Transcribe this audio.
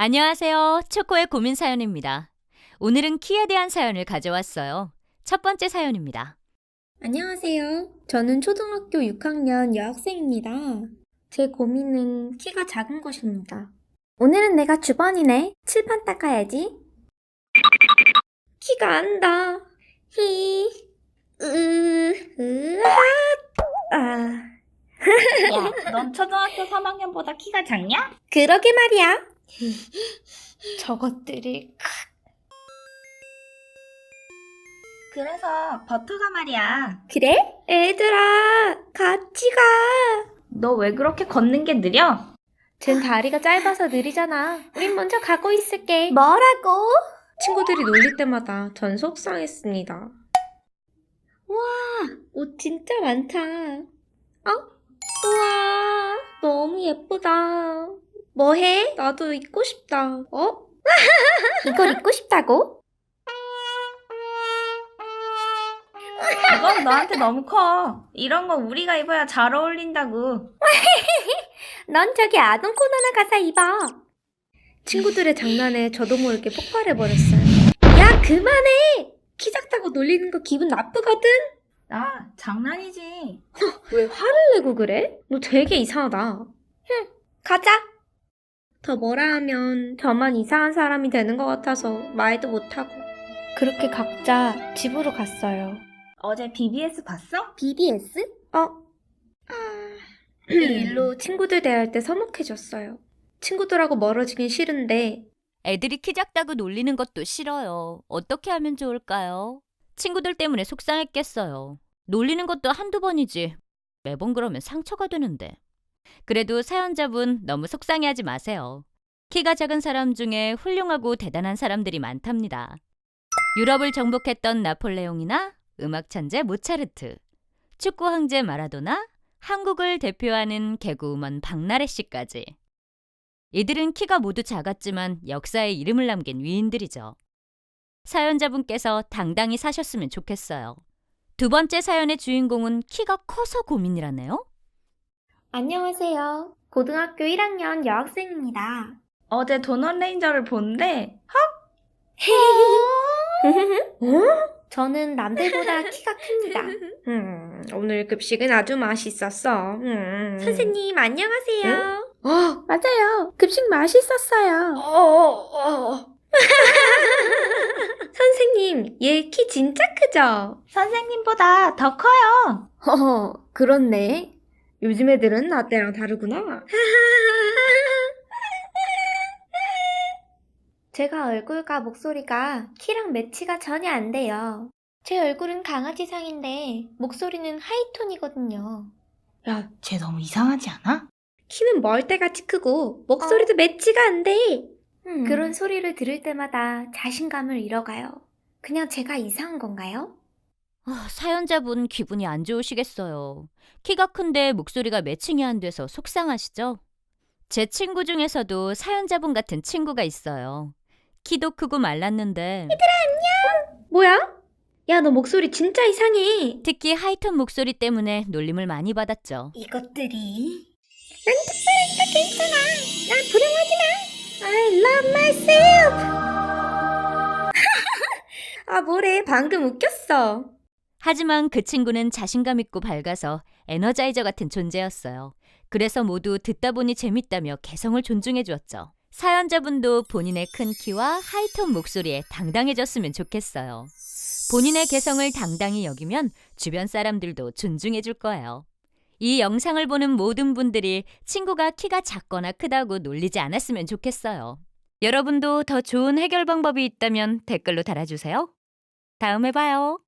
안녕하세요. 초코의 고민 사연입니다. 오늘은 키에 대한 사연을 가져왔어요. 첫 번째 사연입니다. 안녕하세요. 저는 초등학교 6학년 여학생입니다. 제 고민은 키가 작은 것입니다. 오늘은 내가 주번이네. 칠판 닦아야지. 키가 안다. 히, 으, 으아, 아. 야, 넌 초등학교 3학년보다 키가 작냐? 그러게 말이야. 저것들이 그래서 버터가 말이야. 그래? 애들아, 같이 가. 너 왜 그렇게 걷는 게 느려? 쟨 다리가 짧아서 느리잖아. 우린 먼저 가고 있을게. 뭐라고? 친구들이 놀릴 때마다 전 속상했습니다. 와, 옷 진짜 많다. 어? 우와, 너무 예쁘다. 뭐해? 나도 입고 싶다. 어? 이걸 입고 싶다고? 이건 너한테 너무 커. 이런 거 우리가 입어야 잘 어울린다고. 넌 저기 아동 코너나 가서 입어. 친구들의 장난에 저도 모르게 폭발해버렸어요. 야, 그만해! 키 작다고 놀리는 거 기분 나쁘거든? 나 장난이지. 왜 화를 내고 그래? 너 되게 이상하다. 흠, 가자. 더 뭐라 하면 저만 이상한 사람이 되는 것 같아서 말도 못하고. 그렇게 각자 집으로 갔어요. 어제 BBS 봤어? BBS? 어? 아... 이 일로 친구들 대할 때 서먹해졌어요. 친구들하고 멀어지긴 싫은데 애들이 키 작다고 놀리는 것도 싫어요. 어떻게 하면 좋을까요? 친구들 때문에 속상했겠어요. 놀리는 것도 한두 번이지. 매번 그러면 상처가 되는데. 그래도 사연자분 너무 속상해하지 마세요. 키가 작은 사람 중에 훌륭하고 대단한 사람들이 많답니다. 유럽을 정복했던 나폴레옹이나 음악 천재 모차르트, 축구 황제 마라도나, 한국을 대표하는 개그우먼 박나래 씨까지. 이들은 키가 모두 작았지만 역사에 이름을 남긴 위인들이죠. 사연자분께서 당당히 사셨으면 좋겠어요. 두 번째 사연의 주인공은 키가 커서 고민이라네요. 안녕하세요. 고등학교 1학년 여학생입니다. 어제 도넛 레인저를 본데 어? 저는 남들보다 키가 큽니다. 음, 오늘 급식은 아주 맛있었어. 음. 선생님, 안녕하세요. 어, 맞아요. 급식 맛있었어요. 선생님, 얘 키 진짜 크죠? 선생님보다 더 커요. 허허, 그렇네. 요즘 애들은 나 때랑 다르구나. 제가 얼굴과 목소리가 키랑 매치가 전혀 안 돼요. 제 얼굴은 강아지상인데 목소리는 하이톤이거든요. 야, 쟤 너무 이상하지 않아? 키는 멀때같이 크고 목소리도 매치가 안 돼. 그런 소리를 들을 때마다 자신감을 잃어가요. 그냥 제가 이상한 건가요? 아, 사연자분 기분이 안 좋으시겠어요. 키가 큰데 목소리가 매칭이 안 돼서 속상하시죠? 제 친구 중에서도 사연자분 같은 친구가 있어요. 키도 크고 말랐는데 뭐야? 야, 너 목소리 진짜 이상해. 특히 하이톤 목소리 때문에 놀림을 많이 받았죠. 이것들이. 난 특별하니까 괜찮아. 나 불행하지 마. I love myself. 아, 뭐래. 방금 웃겼어. 하지만 그 친구는 자신감 있고 밝아서 에너자이저 같은 존재였어요. 그래서 모두 듣다 보니 재밌다며 개성을 존중해 주었죠. 사연자분도 본인의 큰 키와 하이톤 목소리에 당당해졌으면 좋겠어요. 본인의 개성을 당당히 여기면 주변 사람들도 존중해 줄 거예요. 이 영상을 보는 모든 분들이 친구가 키가 작거나 크다고 놀리지 않았으면 좋겠어요. 여러분도 더 좋은 해결 방법이 있다면 댓글로 달아주세요. 다음에 봐요.